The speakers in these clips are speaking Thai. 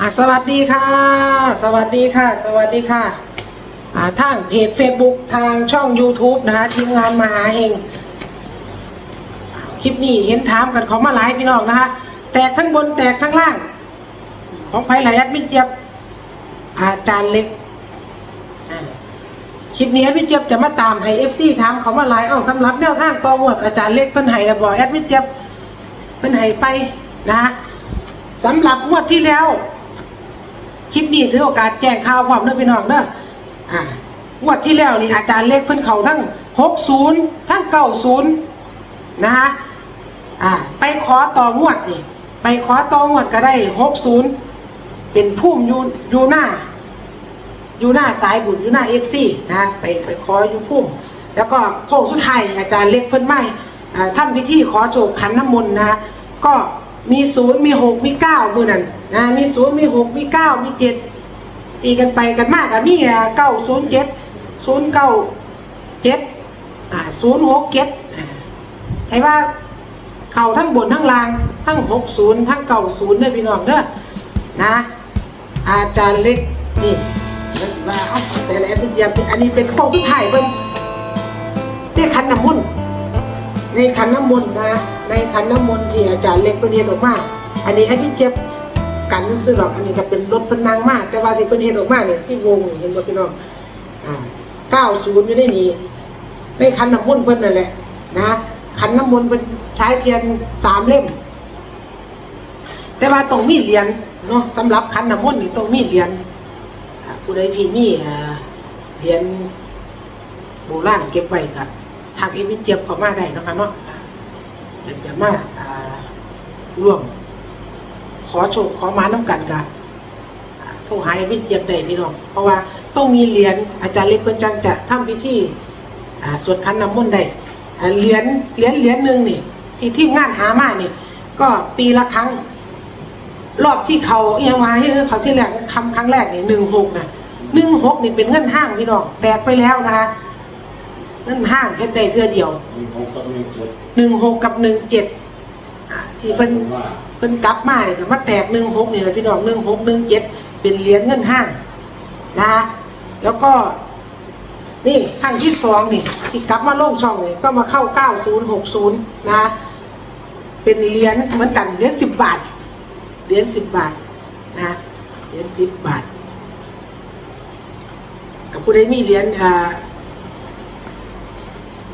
อ่าสวัสดีค่ะ สวัสดีค่ะ สวัสดีค่ะอ่าทางเพจ Facebook ทางช่อง YouTube นะคะทีมงานมหาเฮงคลิปนี้เห็นถามกันเขามาหลายพี่น้องนะคะ แตกทั้งบนแตกทั้งล่าง ของไผ่หลายแอดมิเจี๊ยบอาจารย์เล็กคลิปนี้แอดมิเจี๊ยบจะมาตามให้เอฟซีถามเขามาหลายเอาสำหรับแนวทางต่อหมวดอาจารย์เล็กเพิ่นให้แล้วบอกแอดมิเจี๊ยบเพิ่นให้ไปนะคะสำหรับงวดที่แล้ว คลิปนี้ถือโอกาสแจ้งข่าวพร้อมเด้อพี่น้องเด้ออ่างวดที่แล้วนี่อาจารย์เล็กเพิ่นเขาทั้ง 60 ทั้ง 90 นะฮะอ่าไปขอต่องวดนี่ไปขอต่องวดก็ได้ 60 เป็นพุ่มอยู่อยู่หน้าอยู่หน้าสายบุญอยู่หน้า FC นะไปไปขออยู่พุ่ม แล้วก็โค้งสุดท้ายอาจารย์เล็กเพิ่นไม่อ่าทำพิธีขอโชคขันน้ำมนต์นะก็ มีศูนย์มีหกมีเก้ามือนั่นนะมีศูนย์มีหกมีเก้ามีเจ็ดตีกันไปกันมากกับมีเก้าศูนย์เจ็ดศูนย์เก้าเจ็ดอ่าศูนย์หกเจ็ดให้ว่าเข่าทั้งบนทั้งล่างทั้งหกศูนย์ทั้งเก้าศูนย์เด้อพี่น้องเด้อนะ อาจารย์เล็กนี่แล้วสิว่าเอ้าใส่แล้วทุกอย่างอันนี้เป็นโค้งสุดท้ายเพิ่นได้ขันน้ำมนต์ในขันน้ำมนต์นะ ในขันน้ำมนต์ที่อาจารย์เล็กเพิ่นเฮ็ดออกมา อันนี้ไอ้ที่เจ็บกันซื้อหรอกอันนี้ก็เป็นรถพนนางมาก แต่ว่าที่เพิ่นเฮ็ดออกมาเนี่ยที่วงเห็นบ่พี่น้องอ่า90อยู่ในนี้ในขันน้ำมนต์เพิ่นนั่นแหละนะขันน้ำมนต์เพิ่นใช้เทียนสามเล่ม แต่ว่าต้องมีเหรียญเนาะสำหรับขันน้ำมนต์นี่ต้องมีเหรียญผู้ใดที่มีเหรียญโบราณเก็บไว้ครับทางเอวิเจียบเข้ามาได้นะคะเนาะ อ่าเดี๋ยวจะมาร่วม ขอโชคขอมาน้ำกันกันโทรหาเอวิเจียบได้พี่น้องเพราะว่าต้องมีเหรียญอาจารย์เล็กเพิ่นจังจะทำพิธีสวดขันน้ำมนต์ได้เหรียญเหรียญเหรียญหนึ่งนี่ ที่ทีมงานหามานี่ ก็ปีละครั้ง รอบที่เขาเอียงมาให้เขาที่แรกคำครั้งแรกนี่หนึ่งหกนะหนึ่งหกนี่เป็นเงินห้างพี่น้องแตกไปแล้วนะคะ เงินห้างเฮ็ดได้เทื่อเดียวมีของกับมีกฎหนึ่งหกกับหนึ่งเจ็ดที่เป็นว่าเป็นกลับมาเนี่ยก็มาแตกหนึ่งหกนี่แหละพี่น้องหนึ่งหกหนึ่งเจ็ดเป็นเหรียญเงินห้างนะคะแล้วก็ นี่ครั้งที่สองนี่ที่กลับมาลงช่องนี่ก็มาเข้าเก้าศูนย์หกศูนย์นะคะเป็นเหรียญเหมือนกันเหรียญสิบบาทเหรียญสิบบาทนะเหรียญสิบบาท กับผู้ใดมีเหรียญอ่า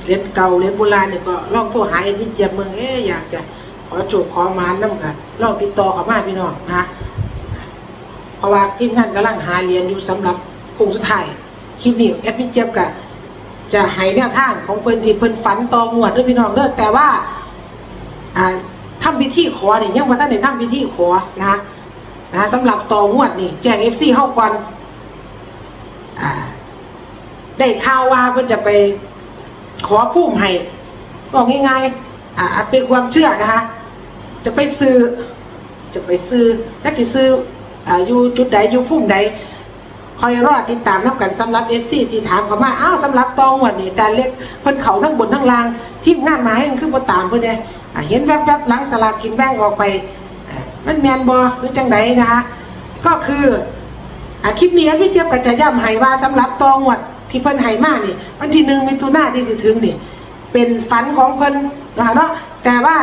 เหรียญเก่าเหรียญโบราณเนี่ยก็ลองโทรหาเอ็นวิเจียมเมืองเอ๊อยากจะขอโจกขอมานน้ำกันลองติดต่อเข้ามาพี่น้องนะเพราะว่าทีมงานกำลังหาเหรียญอยู่สำหรับองค์สุดท้ายคลิปนี้แอดมิเจียมกับจะให้แนวทางของเพิ่นที่เพิ่นฝันต่องวดด้วยพี่น้องเด้อแต่ว่าอ่าพิธีขอนี่ยังว่าท่านได้ทำพิธีขอนะนะสำหรับต่องวดนี่แจ้งเอฟซีเข้าก่อนอได้ข่าวว่าเพิ่นจะไป ขอพุ่มให้บอกง่ายๆอ่าเป็นความเชื่อนะคะ จะไปซื้อ จะไปซื้อจักสิซื้ออ่าอยู่จุดใดอยู่พุ่มใดคอยรอติดตามน้ำกันสำหรับเอฟซีที่ถามเขามาอ้าวสำหรับตองวดนี่อาจารเล็กเพิ่นเขาทั้งบนทั้งล่างทีมงานมาให้มันคือบ่ตามเพิ่นเด้อ่าเห็นแวบๆหลังสลากกินแบ่งออกไปอ่ามันแมนบ่หรือจังไดนะคะ ก็คืออ่าคลิปนี้พี่เจี๊ยบก็จะย้ำให้ว่าสำหรับตองวด ที่เพิ่นให้มานี่วันที่หนึ่งมิถุนาที่สิถึงนี่ เป็นฝันของเพิ่นนะคะเนาะแต่ว่า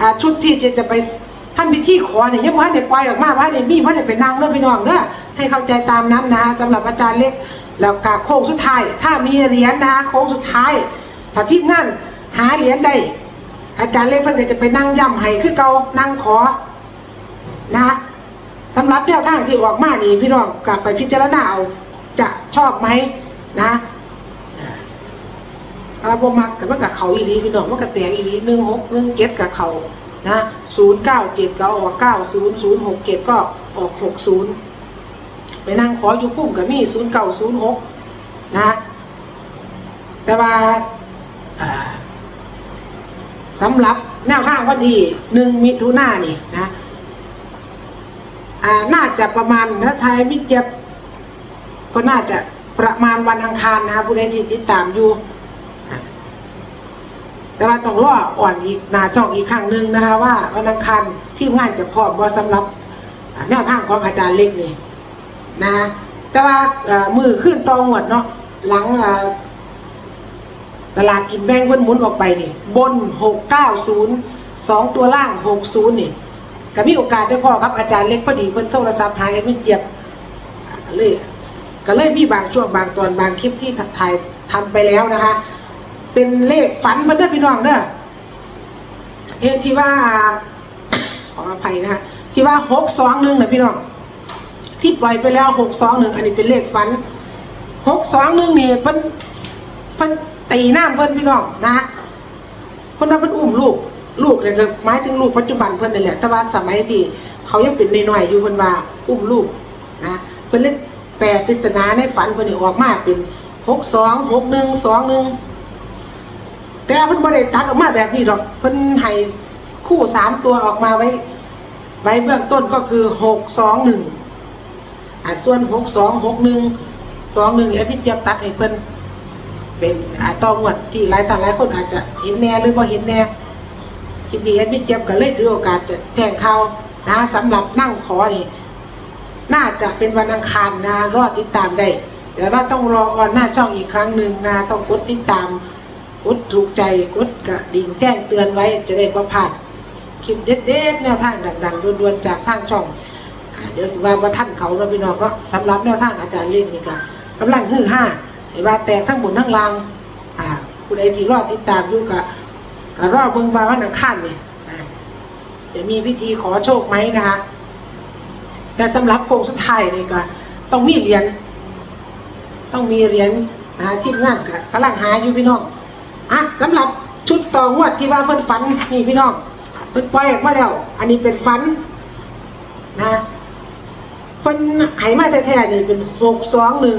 อ่าชุดที่จะจะไปทำพิธีขอเนี่ยยังว่าได้ปล่อยออกมาว่าได้มีว่าได้ไปนั่งเด้อพี่น้องเด้อให้เข้าใจตามนั้นนะสำหรับอาจารย์เล็กแล้วกาโค้งสุดท้าย ถ้ามีเหรียญนะโค้งสุดท้าย ถ้าทีมงานหาเหรียญได้ อาจารย์เล็กเพิ่นก็จะไปนั่งย่ำให้คือเกานั่งขอนะสำหรับแนวทางที่ออกมานี่พี่น้องกลับไปพิจารณาเอาจะชอบไหม นะอาบมักกับมันกับเขาอีลีพี่น้องมันกับแตงอีลีหนึ่งหกหนึ่งเจ็ดกับเขานะศูนย์เก้าเจ็ดก็ออกเก้าศูนย์ศูนย์หกเจ็ดก็ออกหกศูนย์ไปนั่งขออยู่พุ่มกับมีศูนย์เก้าศูนย์หกนะ แต่ว่าสำหรับแนวทางวันที่หนึ่งมิถุนายนนี่นะอ่าน่าจะประมาณนะไทยมิเจ็บก็น่าจะ ประมาณวันอังคารนะคะผู้ใดที่ติดตามอยู่แต่ว่าต้องรออ่อนอีกหนาช่องอีกครั้งหนึ่งนะคะว่าวันอังคารทีมงานจะพร้อมว่าสำหรับแนวทางของอาจารย์เล็กนี่นะแต่ว่ามือขึ้นตองหมดเนาะหลังเอ่อสลากกินแบงเพิ่นหมุนออกไปนี่ บน 690สองตัวล่าง 60 นี่ก็มีโอกาสได้พ่อครับอาจารย์เล็กพอดีเพิ่นโทรศัพท์หาแอดมินเจียบก็เลย ก็เลยมีบางช่วงบางตอนบางคลิปที่ถ่ายทำไปแล้วนะคะ เป็นเลขฝันเพิ่นเด้อพี่น้องเด้อเอที่ว่าขออภัยนะคะที่ว่าหกสองหนึ่งนะพี่น้องที่ปล่อยไปแล้วหกสองหนึ่งอันนี้เป็นเลขฝันหกสองหนึ่งนี่เพิ่นเพิ่นตีหน้าเพิ่นพี่น้องนะเพิ่นว่าเพิ่นอุ้มลูกลูกเนี่ยก็หมายถึงลูกปัจจุบันเพิ่นนี่แหละแต่ว่าสมัยที่เขายังเป็นน้อยๆอยู่เพิ่นว่าอุ้มลูกนะเพิ่นเลย แปลปริศนาในฝันเพิ่นนี่ออกมาเป็นหกสองหกหนึ่งสองหนึ่งแต่เพิ่นบ่ได้ตัดออกมาแบบนี้หรอกเพิ่นให้คู่สามตัวออกมาไว้ไว้เบื้องต้นก็คือหกสองหนึ่งอ่าส่วนหกสองหกหนึ่งสองหนึ่งแล้พี่เจี๊ยบตัดให้เพิ่นเป็นอ่าตองวดที่หลายท่านหลายคนอาจจะเห็นแน่หรือบ่เห็นแน่คลิปนี้แอดมินเจี๊ยบก็เลยถือโอกาสจะแจ้งข่าวนะสำหรับนั่งขอนี่ น่าจะเป็นวันอังคารนะรอติดตามได้แต่ว่าต้องรอออนหน้าช่องอีกครั้งหนึ่งนะต้องกดติดตามกดถูกใจกดกระดิ่งแจ้งเตือนไว้จะได้ประพลาดคลิปเด็ดๆแนวทางดังๆด่วนๆจากทางช่องเดี๋ยวจะว่าว่าท่านเขาเราพี่น้องก็สำหรับแนวทางอาจารย์เล่นนี่ก็กำลังฮือห้าเห็นว่าแตกทั้งบนทั้งล่างอ่าคุณไอที่รอติดตามอยู่กับกับรอบเมืองบาวันอังคารเนี่ยจะมีพิธีขอโชคไหมนะคะ แต่สำหรับโครงสุดท้ายนี่ก็ต้องมีเหรียญต้องมีเหรียญนะทีมงานก็กำลังหาอยู่พี่น้องอะสำหรับชุดต่องวดที่ว่าเพิ่นฝันนี่พี่น้องเพิ่นปล่อยออกมาแล้ว อันนี้เป็นฝันนะเพิ่นไหมาแท้ๆนี่เป็นหกสองหนึ่ง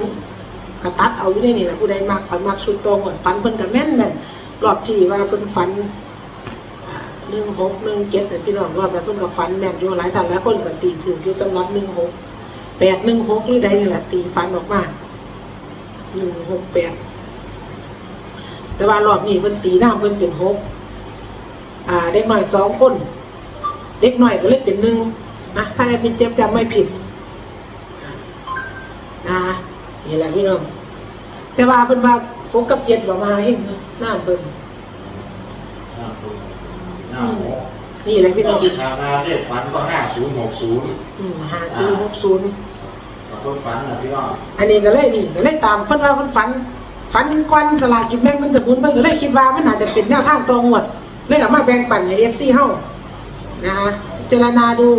กระตัดเอาอยู่ในนี่แหละผู้ใดมักข่อยมักชุดต่องวดฝันเพิ่นก็แม่นแม่นรอบที่ว่าเพิ่นฝัน หนึ่งหกหนึ่งเจ็ดพี่น้องรอบนั้นเพิ่นก็ฟันแม่นอยู่หลายท่านหลายคนก็ตีถึงอยู่สำหรับหนึ่งหกแปดหนึ่งหกหรือใดนี่แหละตีฟันออกมาหนึ่งหกแปดแต่ว่ารอบนี้เพิ่นตีหน้าเพิ่นเป็นหกอ่าเด็กหน่อยสองคน เด็กหน่อยก็เลยเป็นหนึ่งนะถ้าแอดมินเจ็บจำไม่ผิดนะนี่แหละพี่น้องแต่ว่าเพิ่นว่าหกกับเจ็ดบ่มาเห็นหน้าเพิ่น หน้าปูหน้าหกนี่แหละพี่น้องที่ผ่านมาเลขฝันก็ห้าศูนย์หกศูนย์อืมห้าศูนย์หกศูนย์กับคนฝันนะพี่น้องอันนี้ก็เลยนี่ก็เลยตามเพิ่นว่าเพิ่นฝันฝันก่อนสลากกินแบ่งมันจะหมุนเพิ่นก็เลยคิดว่ามันอาจจะเป็นแนวทางตรงหมดเลยเอามาแบ่งปันให้ FC เฮานะคะพิจารณาดู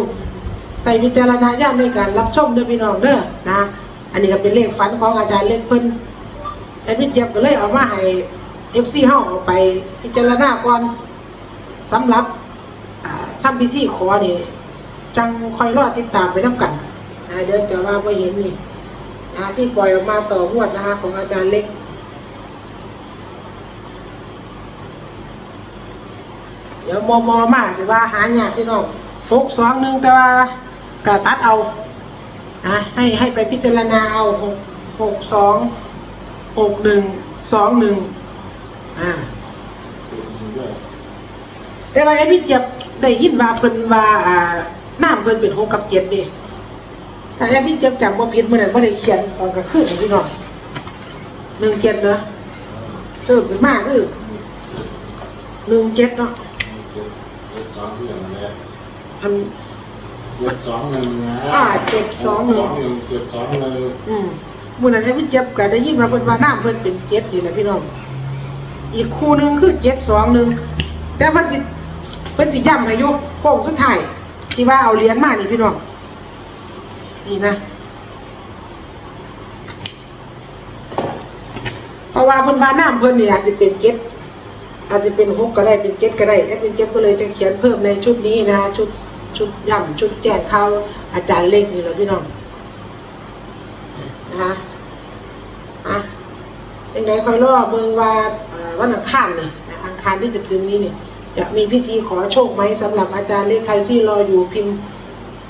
ใส่วิจารณญาณในการรับชมเด้อพี่น้องเด้อนะ อันนี้ก็เป็นเลขฝันของอาจารย์เล็กเพิ่นแอดมินเจี๊ยบก็เลยเอามาให้ FC เฮาเอาไปพิจารณาก่อน สำหรับอ่าทำพิธีขอนี่จังคอยรอติดตามไปนํกันนะเดี๋ยวจะว่าบ่เห็นนี่นะที่ปล่อยออกมาต่อวดนะคะของอาจารย์เล็ก เดี๋ยวมอมอมาสิว่าหายากพี่น้องหกสองหนึ่งแต่ว่ากะตัดเอานะให้ให้ไปพิจารณาเอาหกหกสองหกหนึ่งสองหนึ่งอ่า ด้วย แต่ว่าไอ้พี่เจ็บได้ยินว่าเพิ่นว่าอ่าน้ำเพิ่นเป็นหกกับเจ็ดดิถ้าไอ้พี่เจ็บจำว่าผิดเมื่อไหร่ไม่ได้เขียนตอนกลางคืนนี่พี่น้องหนึ่งเจ็ดเนาะเออเป็นมากคือหนึ่งเจ็ดเนาะเจ็ดเจ็ดสองที่อย่างนี้อัน เจ็ดสองหนึ่งนะอ่าเจ็ดสองหนึ่งสองหนึ่งเจ็ดสองหนึ่งอืมมื่อนั้นไอ้พี่เจ็บก็ได้ยินว่าเพิ่นว่าน้ำเพิ่นเป็นเจ็ดอยู่นะพี่น้อง อีกคู่หนึ่งคือเจ็ดสองหนึ่งแต่เพิ่นสิเพิ่นสิย้ำให้อยกโค้งสุดท้ายที่ว่าเอาเหรียญมานี่พี่น้องนี่นะ เพราะว่าเพิ่นว่าน้ำเพิ่นนี่อาจจะเป็นเจ็ดอาจจะเป็นหกก็ได้เป็นเจ็ดก็ได้แอดเป็นเจ็ดก็เลยจะเขียนเพิ่มในชุดนี้นะชุดชุดย่ำชุดแจ้งข่าอาจารย์เล็กนี่แหละพี่น้องนะคะอะยังไงคอยรอเมืองว่าเอ่อวันอังคารนี่นะอังคารที่จะถึงนี้นี่ จะมีพิธีขอโชคไหมสำหรับอาจารย์เล็กใครที่รออยู่พิมพ์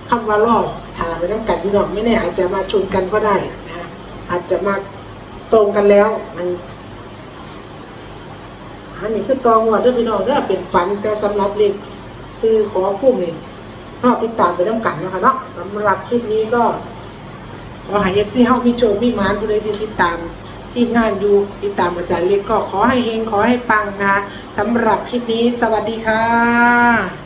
คำว่ารอบถามไปน้ำกันพี่น้องไม่แน่อาจจะมาชนกันก็ได้นะอาจจะมาตรงกันแล้วมันอันนี้คือตองวัดเด้วยพี่น้องเด้อเป็นฝันแต่สำหรับเลขซื้อขอพุ่มนี่รอติดตามไปน้ำกันนะคะเนาะสำหรับคลิปนี้ก็ขอให้เอฟซีเฮามีโชคมีมานผู้ใดที่ติดตาม ที่งานอยู่ติดตามอาจารย์เล็กก็ขอให้เฮงขอให้ปังนะคะสำหรับคลิปนี้สวัสดีค่ะ